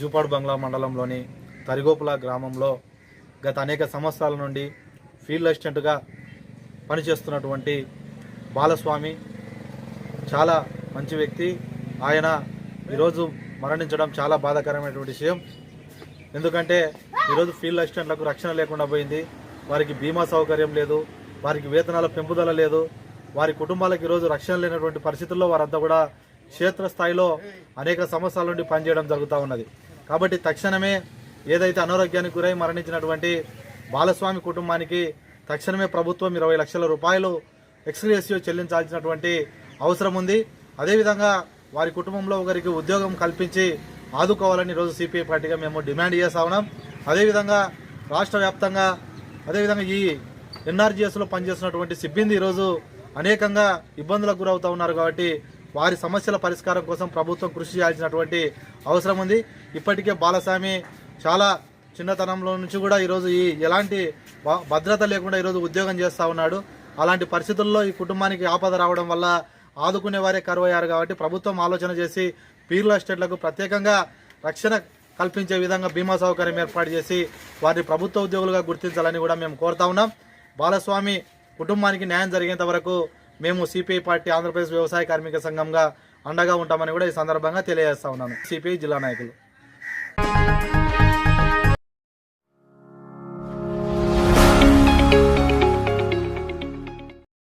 జూపాడు బంగ్లా మండలంలోని తరిగోపుల గ్రామంలో గత అనేక సంవత్సరాల నుండి ఫీల్డ్ అసిస్టెంట్గా పనిచేస్తున్నటువంటి బాలస్వామి చాలా మంచి వ్యక్తి. ఆయన ఈరోజు మరణించడం చాలా బాధాకరమైనటువంటి విషయం. ఎందుకంటే ఈరోజు ఫీల్డ్ అసిస్టెంట్లకు రక్షణ లేకుండా పోయింది. వారికి బీమా సౌకర్యం లేదు. వారికి వేతనాల పెంపుదల లేదు. వారి కుటుంబాలకు ఈరోజు రక్షణ లేనటువంటి పరిస్థితుల్లో వారంతా కూడా క్షేత్రస్థాయిలో అనేక సంవత్సరాల నుండి పనిచేయడం జరుగుతూ ఉన్నది. కాబట్టి తక్షణమే ఏదైతే అనారోగ్యానికి గురై మరణించినటువంటి బాలస్వామి కుటుంబానికి తక్షణమే ప్రభుత్వం ఇరవై లక్షల రూపాయలు ఎక్స్గ్రేసియో చెల్లించాల్సినటువంటి అవసరం ఉంది. అదేవిధంగా వారి కుటుంబంలో ఒకరికి ఉద్యోగం కల్పించి ఆదుకోవాలని ఈరోజు సిపిఐ పార్టీగా మేము డిమాండ్ చేస్తా ఉన్నాం. అదేవిధంగా రాష్ట్ర వ్యాప్తంగా అదేవిధంగా ఈ ఎన్ఆర్జీఎస్లో పనిచేస్తున్నటువంటి సిబ్బంది ఈరోజు అనేకంగా ఇబ్బందులకు గురవుతూ ఉన్నారు కాబట్టి వారి సమస్యల పరిష్కారం కోసం ప్రభుత్వం కృషి చేయాల్సినటువంటి అవసరం ఉంది. ఇప్పటికే బాలస్వామి చాలా చిన్నతనంలో నుంచి కూడా ఈరోజు ఈ ఎలాంటి భ- భద్రత లేకుండా ఈరోజు ఉద్యోగం చేస్తూ ఉన్నాడు. అలాంటి పరిస్థితుల్లో ఈ కుటుంబానికి ఆపద రావడం వల్ల ఆదుకునే వారే కరువయ్యారు కాబట్టి ప్రభుత్వం ఆలోచన చేసి పీర్ల ఎస్టేట్లకు ప్రత్యేకంగా రక్షణ కల్పించే విధంగా బీమా సౌకర్యం ఏర్పాటు చేసి వారిని ప్రభుత్వ ఉద్యోగులుగా గుర్తించాలని కూడా మేము కోరుతా ఉన్నాం. బాలస్వామి కుటుంబానికి న్యాయం జరిగేంత వరకు మేము సిపిఐ పార్టీ ఆంధ్రప్రదేశ్ వ్యవసాయ కార్మిక సంఘంగా అండగా ఉంటామని కూడా ఈ సందర్భంగా తెలియజేస్తా ఉన్నాను. సిపిఐ జిల్లా నాయకులు.